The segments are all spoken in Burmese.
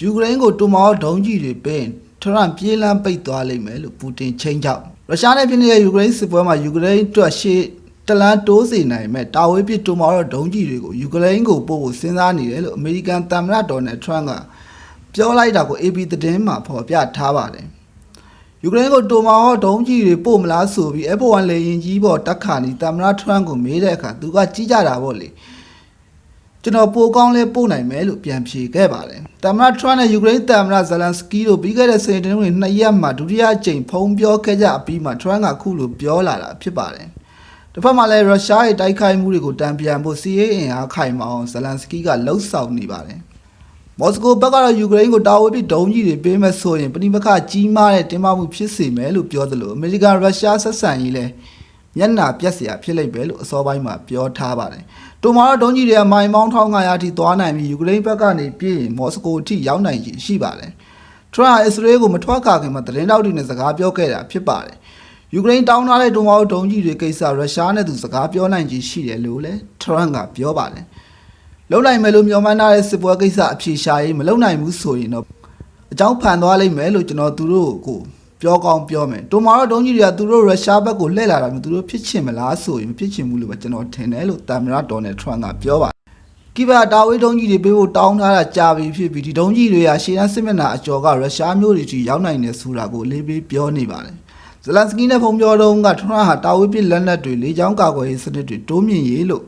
ယူကရိန်းကိုတူမောဒုံးကြီးတွေပေးထရန့်ပြေးလန်းပိတ်သွားလိမ့်မယ်လို့ပူတင်ချိန်ချောက်ရုရှားနဲ့ဖြစ်နေတဲ့ယူကရိန်းစစ်ပွဲမှာယူကရိန်းအတွက်ရှေ့တလန်တိုးစေနိုင်မဲ့တာဝေးပစ်တူမောဒဒုံးကြီးတွေကိုယူကရိန်းကိုပို့ဖို့စဉ်းစားနေတယ်လို့အမေရိကန်သမ္မတဒေါ်နယ်ထရန့်ကပြောလိုက်တာကို AP သတင်းမှာဖော်ပြထားပါတယ်ယူကရိန်းကိုတူမောဒုံးကြီးတွေပို့မလားဆိုပြီး F1 လေယာဉ်ကြီးပေါ်တက်ခါနီသမ္မတထရန့်ကိုမေးတဲ့အခါသူကကြီးကြတာပေါ့လေ ကျွန်တော်ပိုကောင်းလဲပို့နိုင်မယ်လို့ပြန်ဖြေခဲ့ပါတယ်။တမရထရနဲ့ယူကရိန်းတမရဇလန်စကီတို့ပြီးခဲ့တဲ့စနေနေ့တွင်နှစ်ရက်မှာဒုတိယအကြိမ်ဖုံးပြောခဲ့ကြပြီးမှထရကခုလိုပြောလာတာဖြစ်ပါတယ်။တစ်ဖက်မှာလည်းရုရှားရဲ့တိုက်ခိုက်မှုတွေကိုတံပြန်ဖို့ CIA အင်အားခိုင်မအောင်ဇလန်စကီကလှုံ့ဆော်နေပါတယ်။မော်စကိုဘက်ကတော့ယူကရိန်းကိုတာဝန်ပြီးဒုံးကြီးတွေပေးမဲ့ဆိုရင်ပဋိပက္ခကြီးမားတဲ့တင်းမာမှုဖြစ်စေမယ်လို့ပြောသလိုအမေရိကန်ရုရှားဆက်ဆံရေးလည်းမျက်နှာပြက်စရာဖြစ်လိမ့်မယ်လို့အစောပိုင်းမှာပြောထားပါတယ် တိုမာတော့ဒုံးကြီးတွေကမိုင်ပေါင်း1500အထိသွားနိုင်ပြီးယူကရိန်းဘက်ကနေပြည်ရင်မော်စကိုအထိရောက်နိုင်ရည်ရှိပါတယ်။ထရန့်အစ္စရေးကိုမထွက်ခါခင်မှာသတင်းတောက်တွေနဲ့စကားပြောခဲ့တာဖြစ်ပါတယ်။ယူကရိန်းတောင်းထားတဲ့တိုမာတော့ဒုံးကြီးတွေကိစ္စရုရှားနဲ့သူစကားပြောနိုင်ခြင်းရှိတယ်လို့လည်းထရန့်ကပြောပါတယ်။လုံနိုင်မယ်လို့မျှော်မှန်းထားတဲ့စစ်ပွဲကိစ္စအဖြေရှာရေးမလုံနိုင်ဘူးဆိုရင်တော့အကြောင်းဖန်သွားလိမ့်မယ်လို့ကျွန်တော်သူတို့ကို ပြောကောင်းပြောမယ်တိုမာတော့ဒုံးကြီးတွေကသူတို့ရုရှားဘက်ကိုလှည့်လာတာမျိုးသူတို့ဖြစ်ချင်မလားဆိုရင်မဖြစ်ချင်ဘူးလို့ပဲကျွန်တော်ထင်တယ်လို့သမ္မတဒေါ်နယ်ထရန့်ကပြောပါတယ်ကိဗာတာဝေးဒုံးကြီးတွေပေးဖို့တောင်းထားတာကြာပြီဖြစ်ပြီးဒီဒုံးကြီးတွေကရှေ့တန်းစစ်မျက်နှာအကျော်ကရုရှားမျိုးတွေကြီးရောက်နိုင်တယ်ဆိုတာကိုအလေးပေးပြောနေပါတယ်ဇလန်စကီနဲ့ဖုန်ပြောတော့ကထရန့်ဟာတာဝေးပစ်လက်နက်တွေလေကြောင်းကာကွယ်ရေးစနစ်တွေတိုးမြင့်ရေးလို့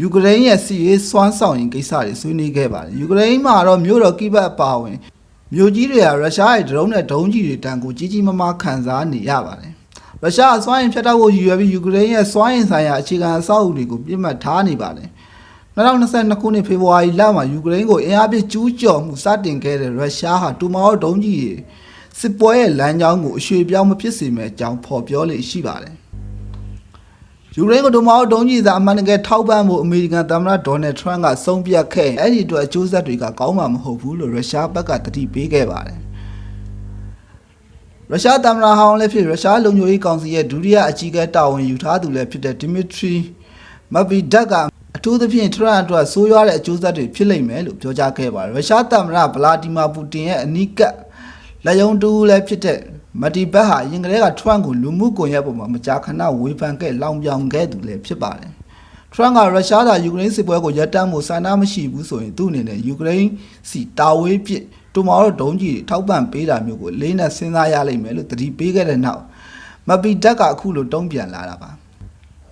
ယူကရိန်းရဲ့စီရေးစွမ်းဆောင်ရင်ကိစ္စတွေဆွေးနွေးခဲ့ပါတယ်ယူကရိန်းမှာတော့မြို့တော်ကိဗတ်အပါအဝင် မြို့ကြီးတွေကရုရှားရဲ့ဒရုန်းနဲ့ဒုံးကြီးတွေတန်ကိုကြီးကြီးမားမားခံစားနေရပါတယ်ရုရှားအစွမ်းရင်ဖြတ်တောက်ဖို့ရည်ရွယ်ပြီးယူကရိန်းရဲ့စွမ်းရင်ဆိုင်ရာအခြေခံအဆောက်အဦတွေကိုပြစ်မှတ်ထားနေပါတယ်2022ခုနှစ်ဖေဖော်ဝါရီလမှာယူကရိန်းကိုအင်အားပြကျူးကျော်မှုစတင်ခဲ့တဲ့ရုရှားဟာတူမောဒုံးကြီးတွေစစ်ပွဲရဲ့လမ်းကြောင်းကိုအရွှေ့ပြောင်းမဖြစ်စေမဲ့အကြောင်းဖော်ပြောလေရှိပါတယ် ယူကရိန်းကဒိုမာဒုံးကြီးစာအမှန်တကယ်ထောက်ပံ့ဖို့အမေရိကန်သမ္မတဒေါ်နယ်ထရန့်ကဆုံးဖြတ်ခဲ့အဲ့ဒီအတွက်အကျိုးဆက်တွေကကောင်းမှာမဟုတ်ဘူးလို့ရုရှားဘက်ကတတိပေးခဲ့ပါတယ်ရုရှားသမ္မတဟောင်းလည်းဖြစ်ရုရှားလုံခြုံရေးကောင်စီရဲ့ဒုတိယအကြီးအကဲတာဝန်ယူထားသူလည်းဖြစ်တဲ့ဒီမီထရီမဗီဒက်ကအထူးသဖြင့်ထရန့်အတွက်ဆိုးရွားတဲ့အကျိုးဆက်တွေဖြစ်လိမ့်မယ်လို့ပြောကြားခဲ့ပါတယ်ရုရှားသမ္မတဗလာဒီမာပူတင်ရဲ့အနီးကပ်လက်ယုံတူလည်းဖြစ်တဲ့ မတီဘက်ဟာရင်ကလေးကထရန့်ကိုလူမှုကွန်ရက်ပေါ်မှာမကြာခဏဝေဖန်ခဲ့လောင်ပြောင်ခဲ့သူလည်းဖြစ်ပါတယ်ထရန့်ကရုရှားသာယူကရိန်းစစ်ပွဲကိုရပ်တန့်မှုဆန္ဒမရှိဘူးဆိုရင်သူ့အနေနဲ့ယူကရိန်းစီတာဝေးပစ်တူမာတော့ဒုံးကြီးတွေထောက်ပံ့ပေးတာမျိုးကိုလေးနဲ့စဉ်းစားရလိမ့်မယ်လို့တတိပေးခဲ့တဲ့နောက်မပီဒက်ကအခုလိုတုံ့ပြန်လာတာပါ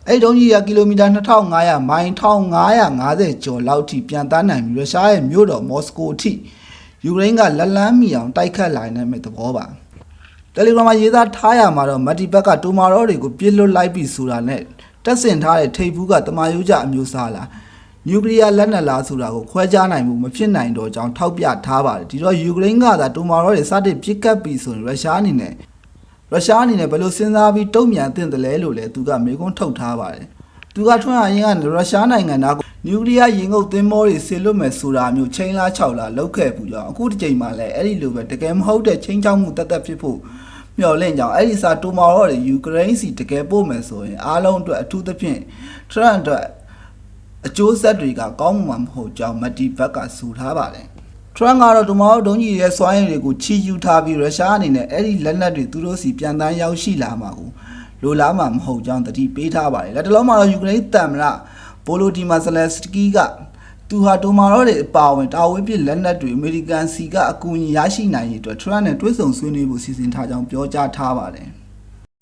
အဲ့ဒီဒုံးကြီးကကီလိုမီတာ2500မိုင်1550ကျော်လောက်ထိပြန်တန်းနိုင်ပြီးရုရှားရဲ့မြို့တော်မော်စကိုအထိယူကရိန်းကလက်လန်းမီအောင်တိုက်ခတ်လာနိုင်တဲ့သဘောပါ တယ်လီဂရမ်မှာရေးသားထားရမှာတော့မက်တီဘက်ကတူမာရောတွေကိုပြစ်လွတ်လိုက်ပြီဆိုတာနဲ့တက်ဆင်ထားတဲ့ထိပ်ဘူးကတမာယုကြအမျိုးအစားလားနျူကလ িয়ার လက်နက်လားဆိုတာကိုခွဲခြားနိုင်မှုမဖြစ်နိုင်တော့ကြောင်းထောက်ပြထားပါတယ်ဒီတော့ယူကရိန်းကသာတူမာရောတွေစတင်ပြစ်ကတ်ပြီဆိုရင်ရုရှားအနေနဲ့ရုရှားအနေနဲ့ဘယ်လိုစဉ်းစားပြီးတုံ့ပြန်သင့်တယ်လဲလို့လည်းသူကမေခွန်းထုတ်ထားပါတယ်။သူကထွန်းအရင်ကရုရှားနိုင်ငံသားကို နျူကလ িয়ার ရင်ငုပ်သင်းမောတွေဆေလွတ်မယ်ဆိုတာမျိုးချိန်လား6လားလောက်ခဲ့ပူကြောင်းအခုတစ်ချိန်မှလည်းအဲ့ဒီလိုပဲတကယ်မဟုတ်တဲ့ချိန်ချောက်မှုတသက်ဖြစ်ဖို့မျှော်လင့်ကြောင်းအဲ့ဒီစာတူမာတော့ယူကရိန်းစီတကယ်ပို့မယ်ဆိုရင်အားလုံးအတွက်အထူးသဖြင့်ထရန့်အတွက်အကျိုးဆက်တွေကကောင်းမှာမဟုတ်ကြောင်းမက်တီဘက်ကဆိုထားပါတယ်။ထရန့်ကတော့ဒူမာဒုံးကြီးရဲ့စွမ်းရည်တွေကိုချီယူထားပြီးရုရှားအနေနဲ့အဲ့ဒီလက်နက်တွေသူတို့စီပြန်တန်းရောက်ရှိလာမှာကိုလိုလားမှာမဟုတ်ကြောင်းတတိပေးထားပါတယ်လက်တလုံးမှာတော့ယူကရိန်းတမ်မရ ဘိုလိုဒီမာဇလက်စကီကသူဟာဒူမာရောတွေအပါအဝင်တာဝေးပစ်လက်နက်တွေအမေရိကန်စီကအကူအညီရရှိနိုင်ရေးအတွက်ထရန့်နဲ့တွဲဆုံဆွေးနွေးဖို့စီစဉ်ထားကြောင်းပြောကြားထားပါတယ်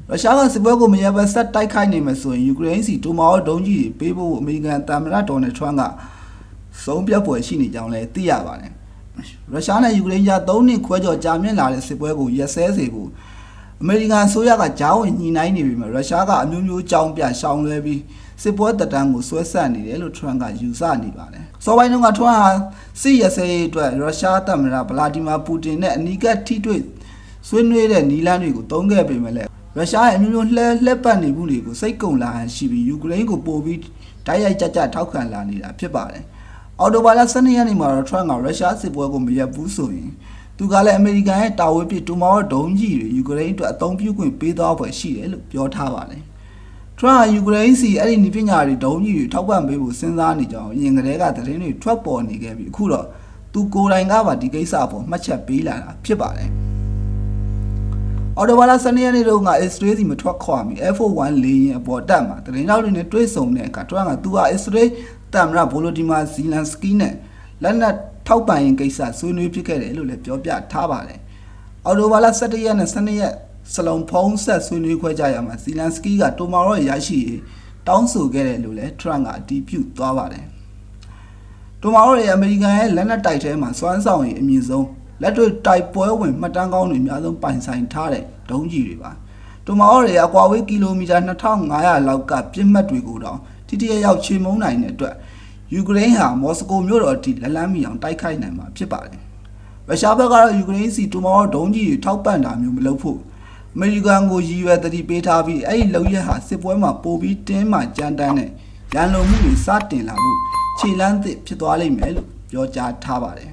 ရုရှားကစစ်ပွဲကိုမရဘဲဆက်တိုက်ခိုက်နေမယ်ဆိုရင်ယူကရိန်းစီဒူမာရောဒုံးကြီးတွေပေးဖို့အမေရိကန်တမ်မရဒေါ်နယ်ထရန့်ကဆုံးဖြတ်ပွဲရှိနေကြောင်းလည်းသိရပါတယ်ရုရှားနဲ့ယူကရိန်းကြား၃နှစ်ခွဲကျော်ကြာမြင့်လာတဲ့စစ်ပွဲကိုရက်စဲစေဖို့အမေရိကန်အစိုးရကကြားဝင်ညှိနှိုင်းနေပြီမှာရုရှားကအမျိုးမျိုးကြောင်းပြရှောင်လွဲပြီး စစ်ပွဲတက်တန်းကိုဆွဲဆက်နေတယ်လို့ထရန့်ကယူဆနေပါတယ်။စောပိုင်းတုန်းကထရန့်ဟာစစ်ရက်စဲရေးအတွက်ရုရှားသမ္မတဗလာဒီမာပူတင်နဲ့အနီးကပ်ထိတွေ့ဆွေးနွေးတဲ့နီလန်းတွေကိုတုံးခဲ့ပေမဲ့လည်းရုရှားရဲ့အမျိုးမျိုးလှဲလှက်ပတ်နေမှုတွေကိုစိတ်ကုံလာဟန်ရှိပြီးယူကရိန်းကိုပို့ပြီးတိုက်ရိုက်ကြကြထောက်ခံလာနေတာဖြစ်ပါတယ်။အော်တိုဘာလ12ရက်နေ့မှာတော့ထရန့်ကရုရှားစစ်ပွဲကိုမရပ်ဘူးဆိုရင်သူကလည်းအမေရိကန်ရဲ့တာဝေးပစ်တူမောဒုံးကြီးတွေယူကရိန်းအတွက်အသုံးပြုခွင့်ပေးသွားဖွယ်ရှိတယ်လို့ပြောထားပါတယ်။ထ ရန့်ဟာယူကရိန်းစီအဲ့ဒီနီပညာတွေဒုံးကြီးတွေထောက်ပံ့ပေးဖို့စဉ်းစားနေကြအောင်အရင်ကတည်းကသတင်းတွေထွက်ပေါ်နေခဲ့ပြီးအခုတော့သူကိုယ်တိုင်ကပါဒီကိစ္စအပေါ်မှတ်ချက်ပေးလာတာဖြစ်ပါတယ်အော်တိုဘာလာ12ရက်နေ့တုန်းက X-ray စီမထွက်ခွာမီ F1 လေယာဉ်အပေါ်တက်မှာတရင်တောက်တွေနဲ့တွေ့ဆုံတဲ့အခါထရန့်ကသူဟာ X-ray တမ်မရဘိုလိုဒီမာဇီလန်စကီနဲ့လက်နက်ထောက်ပံ့ရင်ကိစ္စဆွေးနွေးဖြစ်ခဲ့တယ်လို့လည်းပြောပြထားပါတယ်အော်တိုဘာလာ17ရက်နဲ့12ရက် စလုံးဖုံးဆက်ဆွေးနွေးခွဲကြရမှာဇီလန်စကီကတိုမာရော့ရရှိရေးတောင်းဆိုခဲ့တယ်လို့လည်းထရန့်ကအတည်ပြုသွားပါတယ်တိုမာရော့ရဲ့အမေရိကန်ရဲ့လက်နက်တိုက်ထဲမှာစွမ်းဆောင်ရည်အမြင့်ဆုံးလက်တွေ့တိုက်ပွဲဝင်မှတ်တမ်းကောင်းတွေအများဆုံးပိုင်ဆိုင်ထားတဲ့ဒုံးကြီးတွေပါတိုမာရော့ရဲ့အကွာဝေးကီလိုမီတာ2500လောက်ကပြစ်မှတ်တွေကိုတောင်တိတိယရောက်ချေမုန်းနိုင်တဲ့အတွက်ယူကရိန်းဟာမော်စကိုမြို့တော်အထိလက်လန်းမီအောင်တိုက်ခိုက်နိုင်မှာဖြစ်ပါတယ်ရုရှားဘက်ကတော့ယူကရိန်းစီတိုမာရော့ဒုံးကြီးတွေထောက်ပံ့တာမျိုးမလုပ်ဖို့ အမေရိကန်ကိုရည်ရွယ်တတိပေးထားပြီးအဲ့ဒီလုံရက်ဟာစစ်ပွဲမှာပိုပြီးတင်းမာကြမ်းတမ်းတဲ့ရန်လုံမှုတွေစတင်လာမှုခြေလန်းသစ်ဖြစ်သွားလိမ့်မယ်လို့ပြောကြားထားပါတယ်